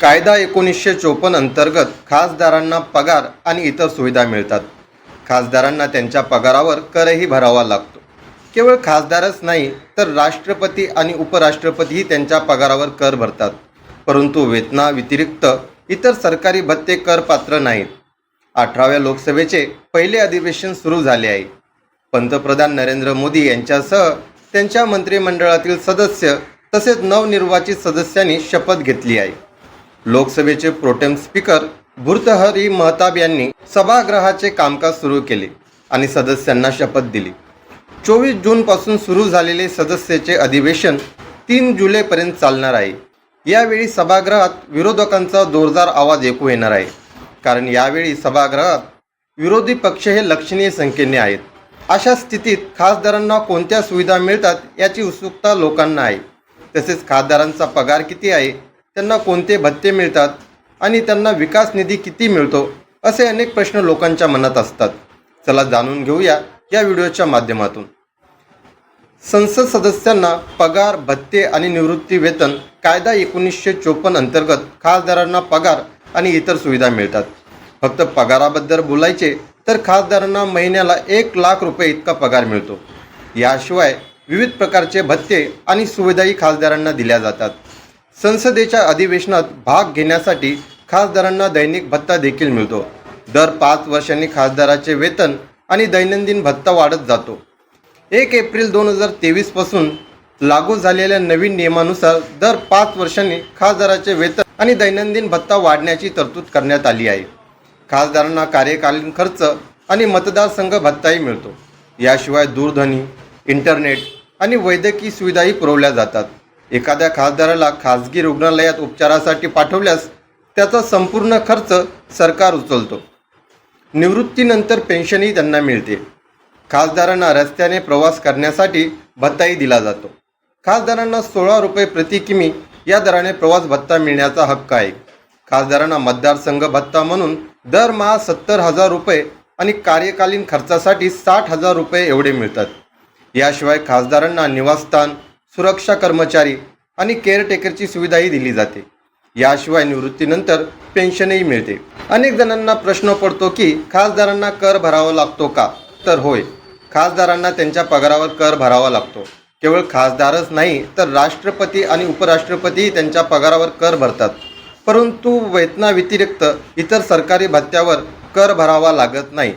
कायदा एकोणीसशे चोपन्न अंतर्गत खासदारांना पगार आणि इतर सुविधा मिळतात. खासदारांना त्यांच्या पगारावर करही भरावा लागतो. केवळ खासदारच नाही तर राष्ट्रपती आणि उपराष्ट्रपतीही त्यांच्या पगारावर कर भरतात. परंतु वेतनाव्यतिरिक्त इतर सरकारी भत्ते करपात्र नाहीत. अठराव्या लोकसभेचे पहिले अधिवेशन सुरू झाले आहे. पंतप्रधान नरेंद्र मोदी यांच्यासह त्यांच्या मंत्रिमंडळातील सदस्य तसेच नवनिर्वाचित सदस्यांनी शपथ घेतली आहे. लोकसभेचे प्रोटेम स्पीकर भूर्तहरी महताब यांनी सभागृहाचे कामकाज सुरू केले आणि सदस्यांना शपथ दिली. चोवीस जूनपासून सुरू झालेले सदस्याचे अधिवेशन तीन जुलैपर्यंत चालणार आहे. यावेळी सभागृहात विरोधकांचा जोरदार आवाज ऐकू येणार आहे. कारण यावेळी सभागृहात विरोधी पक्ष हे लक्षणीय संख्येने आहेत. अशा स्थितीत खासदारांना कोणत्या सुविधा मिळतात याची उत्सुकता लोकांना आहे. तसेच खासदारांचा पगार किती आहे? त्यांना कोणते भत्ते मिळतात आणि त्यांना विकास निधी किती मिळतो असे अनेक प्रश्न लोकांच्या मनात असतात. चला जाणून घेऊया या व्हिडिओच्या माध्यमातून. संसद सदस्यांना पगार भत्ते आणि निवृत्ती वेतन कायदा एकोणीसशे चोपन्न अंतर्गत खासदारांना पगार आणि इतर सुविधा मिळतात. फक्त पगाराबद्दल बोलायचे तर खासदारांना महिन्याला एक लाख रुपये इतका पगार मिळतो. याशिवाय विविध प्रकारचे भत्ते आणि सुविधाही खासदारांना दिल्या जातात. संसदेच्या अधिवेशनात भाग घेण्यासाठी खासदारांना दैनिक भत्ता देखील मिळतो. दर पाच वर्षांनी खासदाराचे वेतन आणि दैनंदिन भत्ता वाढत जातो. एक एप्रिल दोन हजार तेवीसपासून लागू झालेल्या नवीन नियमानुसार दर पाच वर्षांनी खासदाराचे वेतन आणि दैनंदिन भत्ता वाढण्याची तरतूद करण्यात आली आहे. खासदारांना कार्यकालीन खर्च आणि मतदारसंघ भत्ताही मिळतो. याशिवाय दूरध्वनी इंटरनेट आणि वैद्यकीय सुविधाही पुरवल्या जातात. एखाद्या खासदाराला खाजगी रुग्णालयात उपचारासाठी पाठवल्यास त्याचा संपूर्ण खर्च सरकार उचलतो. निवृत्तीनंतर पेन्शनही त्यांना मिळते. खासदारांना रस्त्याने प्रवास करण्यासाठी भत्ताही दिला जातो. खासदारांना सोळा रुपये प्रति किमी या दराने प्रवास भत्ता मिळण्याचा हक्क आहे. खासदारांना मतदारसंघ भत्ता म्हणून दरमहा सत्तर हजार रुपये आणि कार्यकालीन खर्चासाठी साठ हजार रुपये एवढे मिळतात. याशिवाय खासदारांना निवासस्थान सुरक्षा कर्मचारी आणि केअरटेकरची सुविधाही दिली जाते. याशिवाय निवृत्तीनंतर पेन्शनही मिळते. अनेक जणांना प्रश्न पडतो की खासदारांना कर भरावा लागतो का? तर होय खासदारांना त्यांच्या पगारावर कर भरावा लागतो. केवळ खासदारच नाही तर राष्ट्रपती आणि उपराष्ट्रपतीही त्यांच्या पगारावर कर भरतात. परंतु वेतनाव्यतिरिक्त इतर सरकारी भत्त्यावर कर भरावा लागत नाही.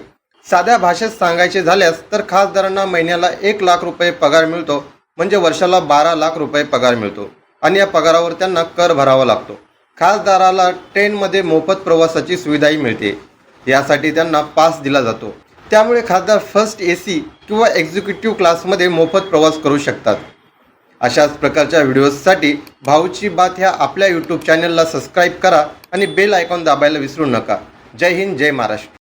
साध्या भाषेत सांगायचे झाल्यास तर खासदारांना महिन्याला एक लाख रुपये पगार मिळतो म्हणजे वर्षाला बारा लाख रुपये पगार मिळतो. आणि या पगारावर त्यांना कर भरावा लागतो. खासदाराला ट्रेनमध्ये मोफत प्रवासाची सुविधाही मिळते. यासाठी त्यांना पास दिला जातो. त्यामुळे खासदार फर्स्ट ए सी किंवा एक्झिक्युटिव्ह क्लासमध्ये मोफत प्रवास करू शकतात. अशाच प्रकारच्या व्हिडिओजसाठी भाऊची बात ह्या आपल्या यूट्यूब चॅनलला सबस्क्राईब करा आणि बेल आयकॉन दाबायला विसरू नका. जय हिंद जय महाराष्ट्र.